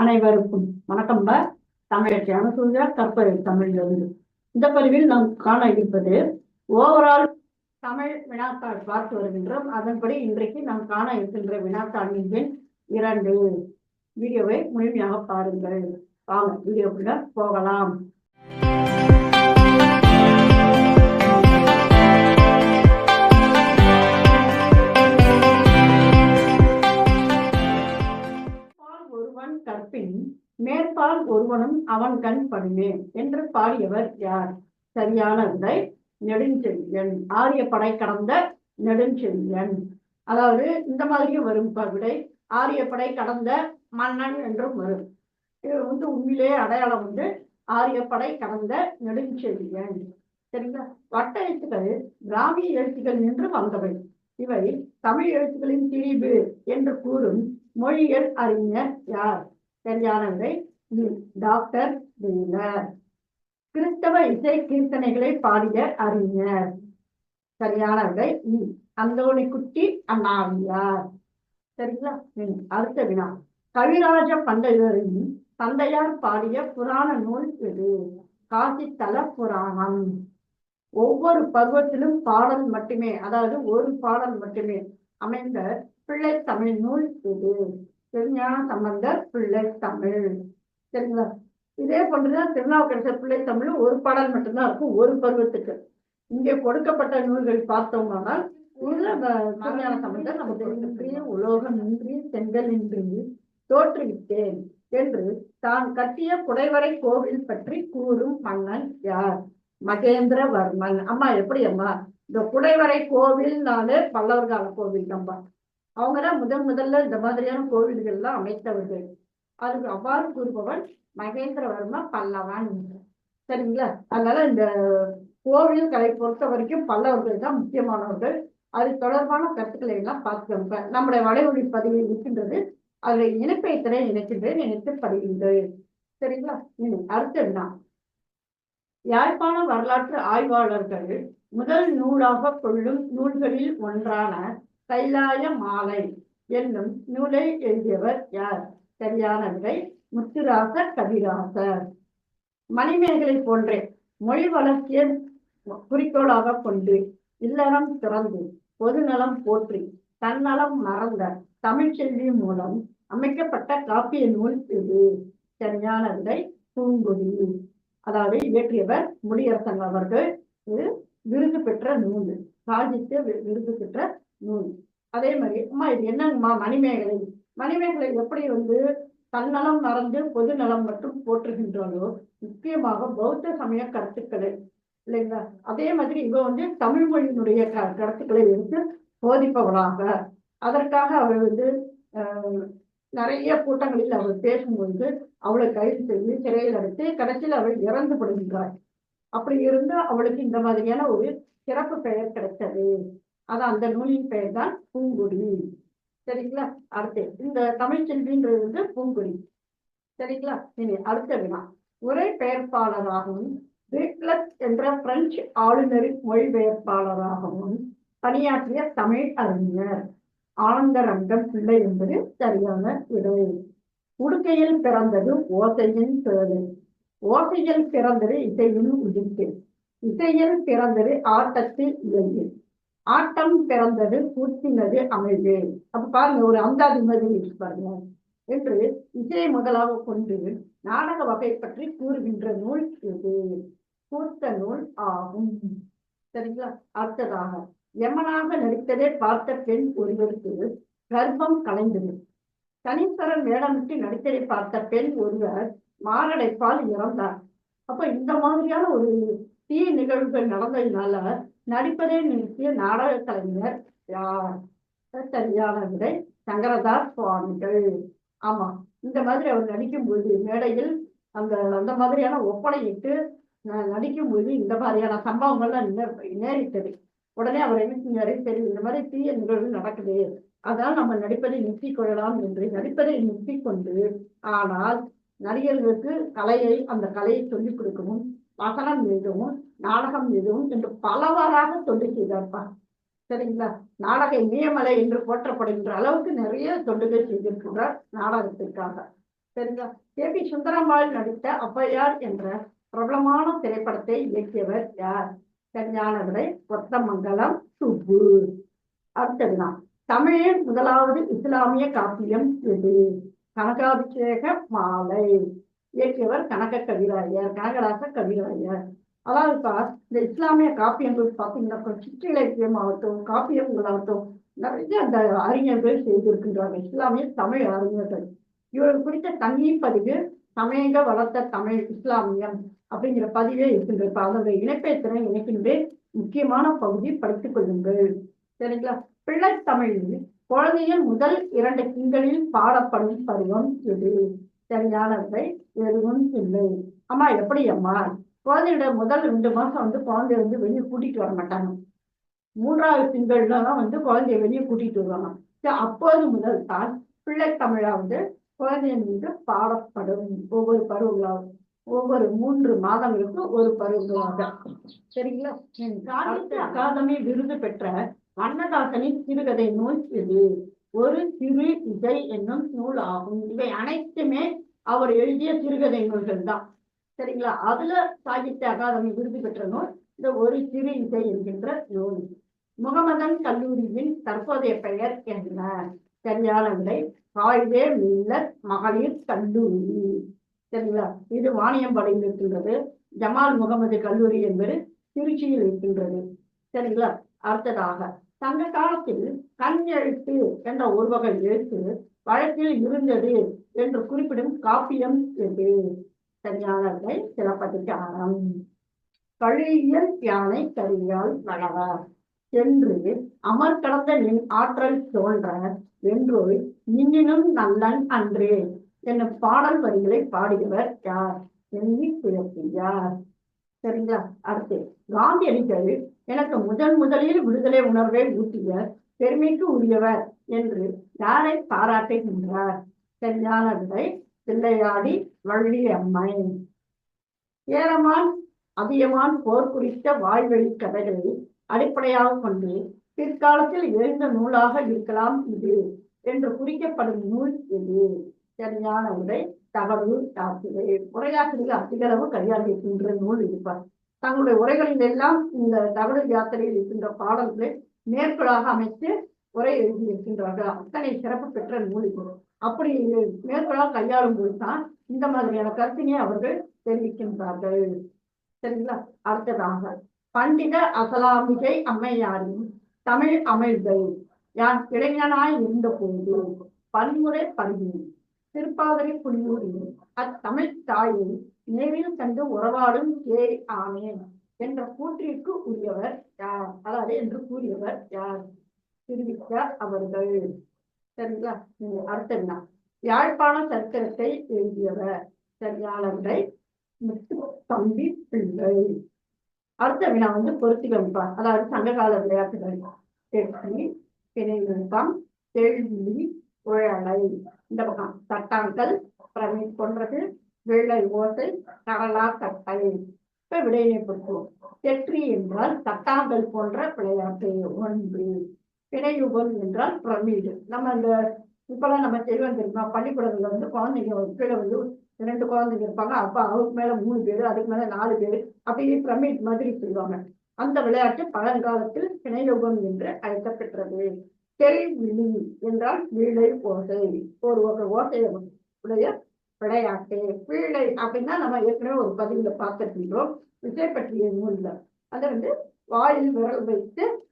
அனைவருக்கும் வணக்கம்பா தமிழ் அனுசூயா கற்பனை தமிழிலிருந்து இந்த பதிவில் நாம் காண இருப்பது ஓவரால் தமிழ் வினாத்தாள் பார்த்து வருகின்றோம். அதன்படி இன்றைக்கு நாம் காண இருக்கின்ற வினாத்தாளின் எண் இரண்டு. வீடியோவை முழுமையாக பாருங்கள். வாங்க வீடியோக்குள்ள போகலாம். ஒருவனும் அவன் கண் படுமே என்று பாடியவர் யார்? சரியான விடை நெடுஞ்செழியன். ஆரிய படை கடந்த நெடுஞ்செழியன். அதாவது இந்த மாதிரியும் வரும் விடை. ஆரிய படை கடந்த மன்னன் என்றும் வரும். இது வந்து உண்மையிலேயே அடையாளம் வந்து ஆரிய படை கடந்த நெடுஞ்செழியன். சரிங்களா? வட்ட எழுத்துக்கள் கிராமிய எழுத்துக்கள் என்று வந்தவை. இவை தமிழ் எழுத்துக்களின் திரிபு என்று கூறும் மொழியியல் அறிஞர் யார்? சரியானவரை டாக்டர் வீலர் கிறிஸ்தவ இசை கீர்த்தனைகளை பாடிய அறிஞர். சரியான விடை அந்தோணி குட்டி அண்ணாவியார். சரிங்களா? அடுத்த வினா. கவிராஜ பண்டையரின் தந்தையார் பாடிய புராண நூல் எது? காசித்தல புராணம். ஒவ்வொரு பருவத்திலும் பாடல் மட்டுமே அதாவது ஒரு பாடல் மட்டுமே அமைந்த பிள்ளை தமிழ் நூல் இது திருஞான சம்பந்தர் பிள்ளை தமிழ் சரிங்களா? இதே போன்றுதான் திருநாவுக்கரசர் பிள்ளை தமிழ் ஒரு பாடல் மட்டும்தான் இருக்கும் ஒரு பருவத்துக்கு. இங்கே கொடுக்கப்பட்ட நூல்கள் பார்த்தோம்னால் இதுல வ- நமக்கு உலோகம் இன்றி செங்கல் இன்றி தோற்றுவிட்டேன் என்று தான் கட்டிய குடைவரை கோவில் பற்றி கூறும் மன்னன் யார்? மகேந்திரவர்மன். அம்மா எப்படி அம்மா? இந்த குடைவரை கோவில்னாலே பல்லவர் கால கோவில் நம்ப அவங்கதான் முதன் முதல்ல இந்த மாதிரியான கோவில்கள்லாம் அமைத்தவர்கள். அதுக்கு அவ்வாறு கூறுபவன் மகேந்திரவர்ம பல்லவன். சரிங்களா? அதனால இந்த கோவில் கலை பொறுத்த வரைக்கும் பல்லவர்கள் தான் முக்கியமானவர்கள். அது தொடர்பான கருத்துக்களை எல்லாம் பார்த்துக்கோங்க நம்முடைய வலையொலி பதிவில் இருக்கின்றது. அதில் இணைப்பை திரை இணைக்கின்றேன். இணைத்து பதிகின்றேன் சரிங்களா? அடுத்து என்ன? யாழ்ப்பாண வரலாற்று ஆய்வாளர்கள் முதல் நூலாக கொள்ளும் நூல்களில் ஒன்றான கைலாய மாலை என்னும் நூலை எழுதியவர் யார்? சரியான விடை முத்துராச கவிராசர் மணிமேகலை போன்றே மொழி வளர்ச்சியை குறிக்கோளாக கொண்டு இல்லறம் திறந்து பொதுநலம் போற்றி தன்னலம் மறந்த தமிழ்ச்செல்வி மூலம் அமைக்கப்பட்ட காப்பிய நூல் இது. சரியான விடை பூங்குடி. அதாவது இயற்றியவர் முடியரசன் அவர்கள் இது விருது பெற்ற நூல். சாதித்து வி- விருது பெற்ற நூல். அதே மாதிரி அம்மா இது என்னங்கம்மா மணிமேகலை? மணிமேகலை எப்படி வந்து தன்னலம் மறந்து பொது நலம் மட்டும் போற்றுகின்றாலோ முக்கியமாக பௌத்த சமய கருத்துக்களை இல்லைங்களா? அதே மாதிரி இவ வந்து தமிழ் மொழியினுடைய க கருத்துக்களை எடுத்து போதிப்பவளாக அதற்காக அவள் வந்து நிறைய கூட்டங்களில் அவள் பேசும்பொழுது அவளை கைது செய்து சிறையில் அடைத்து கடைசியில் அவள் இறந்து படுகின்றாள் அப்படி இருந்து அவளுக்கு இந்த மாதிரியான ஒரு சிறப்பு பெயர் கிடைத்தது. அது அந்த நூலின் பெயர் தான் பூங்குடி. சரிங்களா? அடுத்து இந்த தமிழ் செல்வின்றது வந்து பூங்குடி சரிங்களா? இனி அடுத்த வினா உரை பெயர்ப்பாளராகவும் ரிக்லஸ் என்ற பிரெஞ்சு ஆளுநரின் மொழிபெயர்ப்பாளராகவும் பணியாற்றிய தமிழ் அறிஞர். ஆனந்தரங்கம் பிள்ளை என்பது சரியான விடை. உடுக்கையில் பிறந்தது ஓசையின் பேரு ஓசையில் பிறந்தது இசையின் உதிர்த்து இசையில் பிறந்தது ஆட்டத்தில் இயல்பு ஆட்டம் பிறந்தது கூத்தினது அமைது. அப்ப பாருங்க ஒரு அந்தாதி மாதிரி இருக்கு பாருங்க. என்று இசையை முதலாக கொண்டு நாடக வகை பற்றி கூறுகின்ற நூல் இது கூத்த நூல் ஆகும். சரிங்களா? அடுத்ததாக யமனாக நடித்ததை பார்த்த பெண் ஒருவருக்கு கர்ப்பம் கலைந்தது. சனீஸ்வரன் வேடமிட்டு நடித்ததை பார்த்த பெண் ஒருவர் மாரடைப்பால் இறந்தார். அப்ப இந்த மாதிரியான ஒரு தீ நிகழ்வுகள் நடந்ததுனால நடிப்பதை நிறுத்திய நாடக கலைஞர் யார்? சரியான விடை சங்கரதாஸ் சுவாமிகள். ஆமா இந்த மாதிரி அவர் நடிக்கும்போது மேடையில் அந்த அந்த மாதிரியான ஒப்படையிட்டு நடிக்கும்போது இந்த மாதிரியான சம்பவங்கள்லாம் நேரிட்டது உடனே அவர் என்ன செஞ்சாரு? சரி இந்த மாதிரி தீய நிகழ்வு நடக்குது. அதனால் நம்ம நடிப்பதை நிறுத்திக் கொள்ளலாம் என்று நடிப்பதை நிறுத்திக் கொண்டு ஆனால் நடிகர்களுக்கு கலையை அந்த கலையை சொல்லிக் கொடுக்கவும் வசனம் மீதும் நாடகம் மீதும் என்று பலவாறாக தொண்டு செய்தார்ப்பா. சரிங்களா? நாடக இமயமலை என்று போற்றப்படுகின்ற அளவுக்கு நிறைய தொண்டுகள் செய்திருக்கின்றார் நாடகத்திற்காக. சரிங்களா? கே. பி. சுந்தரம்பாள் நடித்த அப்பையார் என்ற பிரபலமான திரைப்படத்தை இயக்கியவர் யார்? சரியான விடை கொத்தமங்கலம் சுப்பு. அடுத்ததுதான் தமிழின் முதலாவது இஸ்லாமிய காப்பியம் எது? கனகாபிஷேக மாலை. இயக்கியவர் கனக கவிராயர் கனகராச கவிராயர். அதாவது சார் இந்த இஸ்லாமிய காப்பியங்கள் பார்த்தீங்கன்னா சிற்றிலக்கியம் ஆகட்டும் காப்பியங்களாகட்டும் நிறைய அந்த அறிஞர்கள் செய்திருக்கின்றாங்க இஸ்லாமிய தமிழ் அறிஞர்கள். இவர்கள் குறித்த தண்ணீர் பதிவு சமயங்க வளர்த்த தமிழ் இஸ்லாமியம் அப்படிங்கிற பதிவே இருக்கின்றது. இப்ப அதனுடைய இணைப்பேத்தினை இணைக்கின்றேன் முக்கியமான பகுதி படித்துக் கொள்ளுங்கள். சரிங்களா? பிள்ளை தமிழில் குழந்தையின் முதல் இரண்டு திங்களில் பாடப்படும் பருவம் இது சரியானவை எதுவும் இல்லை அம்மா எப்படி அம்மா குழந்தையோட முதல் ரெண்டு மாசம் வந்து குழந்தைய வந்து வெளியே கூட்டிட்டு வர மாட்டாங்க. மூன்றாவது திங்கள்ல தான் வந்து குழந்தைய வெளியே கூட்டிட்டு வருவாங்க. அப்போது முதல் தான் பிள்ளை தமிழா வந்து குழந்தையின் மீது பாடப்படும். ஒவ்வொரு பருவங்களாக ஒவ்வொரு மூன்று மாதங்களுக்கு ஒரு பருவங்களாக. சரிங்களா? சாகித்ய அகாதமி விருது பெற்ற கண்ணதாசனின் சிறுகதை நூல் இது. ஒரு சிறு இசை என்னும் நூல் ஆகும் இவை அனைத்துமே அவர் எழுதிய சிறுகதை நூல்கள் தான். சரிங்களா? அதுல சாகித்ய அகாதமி விருது பெற்ற நூல் இந்த ஒரு சிறு இசை என்கின்ற நூல். முகமதன் கல்லூரியின் தற்போதைய பெயர் என்ன? சரியான விடை காய்வே மில்லத் மகளிர் கல்லூரி சரிங்களா? இது வாணியம்பாடியில் இருக்கின்றது. ஜமால் முகமது கல்லூரி என்பது திருச்சியில் இருக்கின்றது. சரிங்களா? அடுத்ததாக சங்க காலத்தில் கண் எழுத்து என்ற ஒரு வகை எழுத்து வழக்கில் இருந்தது என்று குறிப்பிடும் காப்பியம் எது சரியானவர்கள் சிலப்பதிகாரம். கழியல் யானை கரியால் வளவர் என்று அமர் கடந்த நின் ஆற்றல் தோன்ற என்று இன்னினும் நல்லன் அன்றே என்னும் பாடல் வரிகளை பாடியவர் யார் எண்ணி குழப்பியார் சரிங்களா? அடுத்து காந்தியடிகள் எனக்கு முதன் முதலில் விடுதலை உணர்வை ஊட்டிய பெருமைக்கு உரியவர் என்று யாரை பாராட்டுகின்றார்? சரியான விடை பிள்ளையாடி வள்ளி அம்மை. ஏரமான் அதியமான் போர் குறித்த வாய்வழி கதைகளை அடிப்படையாக கொண்டு பிற்காலத்தில் எழுந்த நூலாக இருக்கலாம் இது என்று குறிக்கப்படும் நூல் இது சரியான உடை தகவல் ஆசிரியர் உரையாசிரியர் அதிகளவு கையாண்டிருக்கின்ற நூல் இருப்பார் தங்களுடைய உரைகளில் எல்லாம் இந்த தகவல் யாத்திரையில் இருக்கின்ற பாடல்களை மேற்கோளாக அமைத்து உரை எழுதியிருக்கின்றார்கள். அத்தனை சிறப்பு பெற்ற நூல் இது அப்படி மேற்கோளாக கையாளும் போதுதான் இந்த மாதிரியான கருத்தினை அவர்கள் தெரிவிக்கின்றார்கள். சரிங்களா? அடுத்ததாக பண்டித அசலாமிகை அம்மையாரின் தமிழ் அமைதல் யான் இளைஞனாய் இருந்த போது பன்முறை பள்ளி திருப்பாதிரி புலியூரில் அத்தமிழ் தாயை நேரில் கண்டு உறவாடும் கே ஆனேன் என்ற கூற்றிற்கு உரியவர் யார்? அதாவது என்று கூறியவர் யார்? திருவிக்கார் அவர்கள். சரிங்களா? நீங்க அர்த்தம் வினா யாழ்ப்பாண சர்க்கரத்தை எழுதியவர். சரியாளன்றை முத்து தம்பி பிள்ளை. அடுத்த வினா வந்து பொருத்தி அதாவது சங்ககால விளையாட்டுகள். வெற்றி பிணைவிருப்பம் கேள்வி உழலை. இந்த பக்கம் தட்டாங்கல் பிரமிட் போன்றது வெள்ளை ஓசை. கடலா தட்டை. இப்ப விடையினை பொறுத்துவோம் தெற்றி என்றால் தட்டாங்கல் போன்ற விளையாட்டு. ஒன்று. பிணையுபம் என்றால் பிரமிடு. நம்ம அந்த இப்பெல்லாம் நம்ம செய்வோம் தெரியுமா பள்ளிக்கூடத்துல வந்து குழந்தைங்க வந்து கீழே வந்து ரெண்டு குழந்தைங்க இருப்பாங்க. அப்போ அவருக்கு மேல மூணு பேர் அதுக்கு மேல நாலு பேர் அப்படியே பிரமிட் மாதிரி செய்வாங்க அந்த விளையாட்டு பழங்காலத்தில் பிணையுகம் என்று அழைக்கப்பெற்றது. தெளிவிழி என்றால் வீழை ஓசை. ஒரு ஒரு ஓசை உடைய விளையாட்டு பிள்ளை அப்படின்னா நம்ம ஏற்கனவே ஒரு பதிவுல பார்த்துருக்கின்றோம். விஜய் பற்றிய நூல்ல அது வந்து வாயில் விரல் வைத்து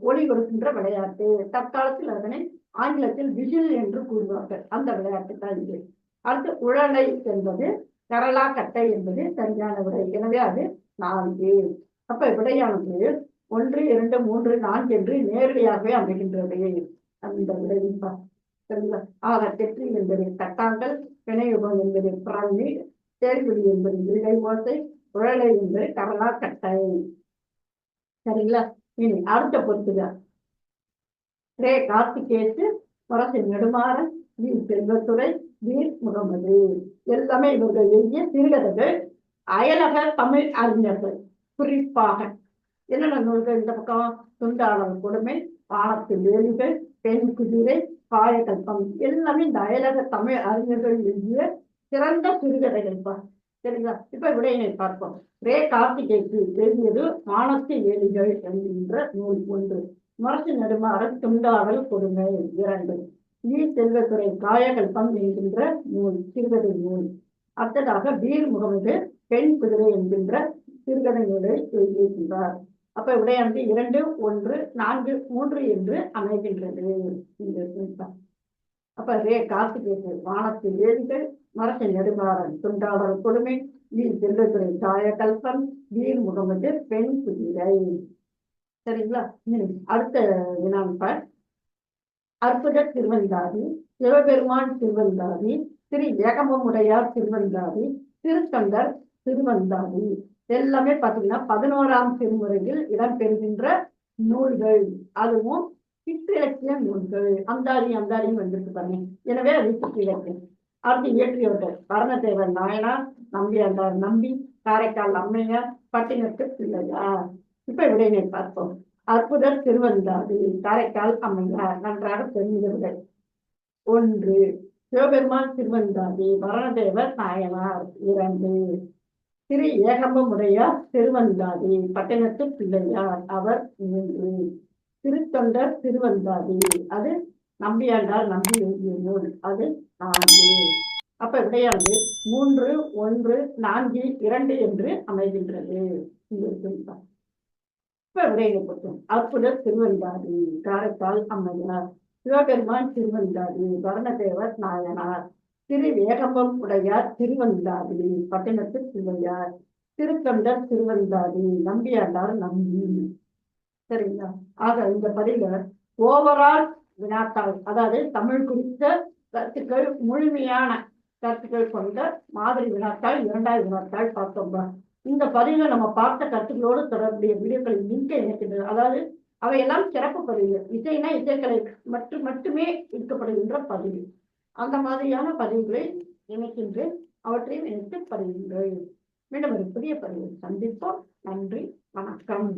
ஒளி கொடுக்கின்ற விளையாட்டு. தற்காலத்தில் அதனை ஆங்கிலத்தில் விஜில் என்று கூறுவார்கள். அந்த விளையாட்டு தான் இது. அடுத்து உழலை என்பது கரலா கட்டை என்பது சரியான விடை. எனவே அது நான்கு. அப்ப விடையானது ஒன்று இரண்டு மூன்று நான்கு என்று நேரடியாகவே அமைகின்றது. அந்த விடையின் பா- சரிங்களா ஆக தெற்றி என்பது தட்டாங்கல் பிணையுகம் என்பது பிராமிட் தேர்விழி என்பது விடை ஓசை உழலை என்பது கரலா கட்டை. சரிங்களா? இனி அடுத்த பொறுத்துக ரே கார்த்திகேசு முரசு நெடுமாறன் வி செல்வத்துறை வீர் முகமது. எல்லாமே இவர்கள் எழுதிய சிறுகதைகள் அயலக தமிழ் அறிஞர்கள். குறிப்பாக என்னென்ன நூல்கள் இந்த பக்கம்? துண்டாளர் கொடுமை வானத்து வேலிகள் பெண் குதிரை காயகல்பம். எல்லாமே இந்த அயலக தமிழ் அறிஞர்கள் எழுதிய சிறந்த சிறுகதைகள் சரிங்களா? இப்ப விடையினை பார்ப்போம். ரே கார்த்திகேக்கு எழுதியது மானத்து ஏழிகள் என்கின்ற நூல் ஒன்று. முரசு நெடுமாறன் துண்டாடல் கொடுமை இரண்டு. நீ செல்வத்துறை காயகல்பம் என்கின்ற நூல் சிறுகதை நூல். அடுத்ததாக வீர் முகமது பெண் குதிரை என்கின்ற சிறுகதை நூலை எழுதியிருக்கின்றார். அப்ப விடையானது இரண்டு ஒன்று நான்கு மூன்று என்று அமைகின்றது. அப்பரே கார்த்திகேயன் வானத்தில் ஏரிகள் மரச நெடுமாறன் துண்டாடல் கொடுமை வீர் செல்வத்துறை தாய கல்பம் வீர் முகமது பெண் குதிரை. சரிங்களா? அடுத்த வினாப்ப அற்புத திருவந்தாதி சிவபெருமான் திருவந்தாதி திரு ஏகம்பமுடையார் திருவந்தாதி திருத்தொண்டர் திருவந்தாதி. எல்லாமே பாத்தீங்கன்னா பதினோராம் திருமுறையில் இடம்பெறுகின்ற நூல்கள். அதுவும் சிற்றிலக்கிய நூல்கள் அந்தாதி அந்தாதியும் வந்திருக்கு பாருங்க. எனவே அது சிற்றிலக்கியம் அடுத்து இயற்றியவர்கள் பரணதேவர் நாயனார் அந்தார் நம்பி காரைக்கால் அம்மையார் பட்டினத்து பிள்ளையார். இப்ப விடையினை பார்ப்போம். அற்புதர் திருவந்தாதி காரைக்கால் அம்மையார் நன்றாக தெரிந்தவர்கள். ஒன்று சிவபெருமான் திருவந்தாதி பரணதேவர் நாயனார். இரண்டு திரு ஏகம்பமுடையார் திருவந்தாதி பட்டினத்து பிள்ளையார். அவர் மூன்று திருத்தொண்டர் திருவந்தாதி. அது நம்பியாண்டார் நம்பி எழுதிய நூல் அது நான்கு. அப்ப விடையானது மூன்று ஒன்று நான்கு இரண்டு என்று அமைகின்றது. இப்ப விடையை பொறுத்தோம் அற்புதர் திருவந்தாதி. காரைக்கால் அம்மையார். சிவபெருமான் திருவந்தாதி. வர்ணதேவர் நாயனார். திரு வேகம்பம் உடையார் திருவந்தாதி. பட்டினத்து திருவையார் திருத்தொண்டர் திருவந்தாதி. நம்பியாண்டார் நம்பி சரிங்களா? ஆக இந்த பதில ஓவரால் வினாத்தாள் அதாவது தமிழ் குறித்த கருத்துக்கள் முழுமையான கருத்துக்கள் கொண்ட மாதிரி வினாத்தாள் இரண்டாவது வினாத்தாள் பார்த்தோம்பா இந்த பதிவில் நம்ம பார்த்த கருத்துக்களோடு தொடர்புடைய வீடியோக்களை லிங்கை இணைக்கின்றது அதாவது அவையெல்லாம் சிறப்பு பதிவுகள் இசைனா இசைக்கலை மட்டும் மட்டுமே இருக்கப்படுகின்ற பதிவு. அந்த மாதிரியான பதிவுகளை இணைக்கின்றேன். அவற்றையும் இணைத்து பதிவுங்கள் மீண்டும் ஒரு புதிய பதிவில் சந்திப்போம். நன்றி வணக்கம்.